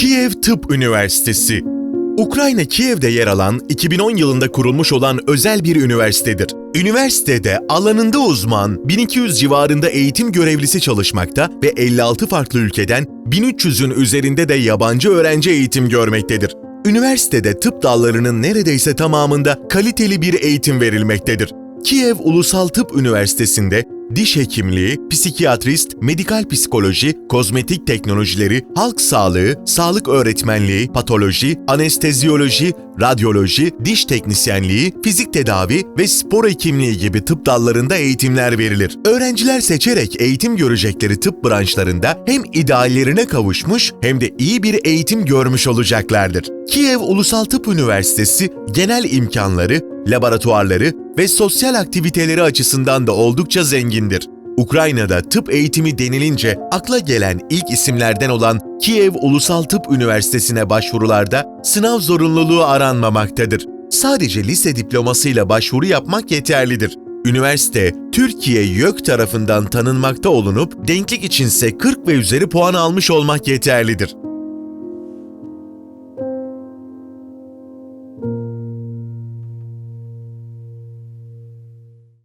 Kiev Tıp Üniversitesi Ukrayna Kiev'de yer alan 2010 yılında kurulmuş olan özel bir üniversitedir. Üniversitede alanında uzman 1200 civarında eğitim görevlisi çalışmakta ve 56 farklı ülkeden 1300'ün üzerinde de yabancı öğrenci eğitim görmektedir. Üniversitede tıp dallarının neredeyse tamamında kaliteli bir eğitim verilmektedir. Kiev Ulusal Tıp Üniversitesi'nde diş hekimliği, psikiyatrist, medikal psikoloji, kozmetik teknolojileri, halk sağlığı, sağlık öğretmenliği, patoloji, anesteziyoloji, radyoloji, diş teknisyenliği, fizik tedavi ve spor hekimliği gibi tıp dallarında eğitimler verilir. Öğrenciler seçerek eğitim görecekleri tıp branşlarında hem ideallerine kavuşmuş hem de iyi bir eğitim görmüş olacaklardır. Kiev Ulusal Tıp Üniversitesi genel imkanları, laboratuvarları ve sosyal aktiviteleri açısından da oldukça zengindir. Ukrayna'da tıp eğitimi denilince akla gelen ilk isimlerden olan Kiev Ulusal Tıp Üniversitesi'ne başvurularda sınav zorunluluğu aranmamaktadır. Sadece lise diplomasıyla başvuru yapmak yeterlidir. Üniversite, Türkiye YÖK tarafından tanınmakta olunup denklik içinse 40 ve üzeri puan almış olmak yeterlidir.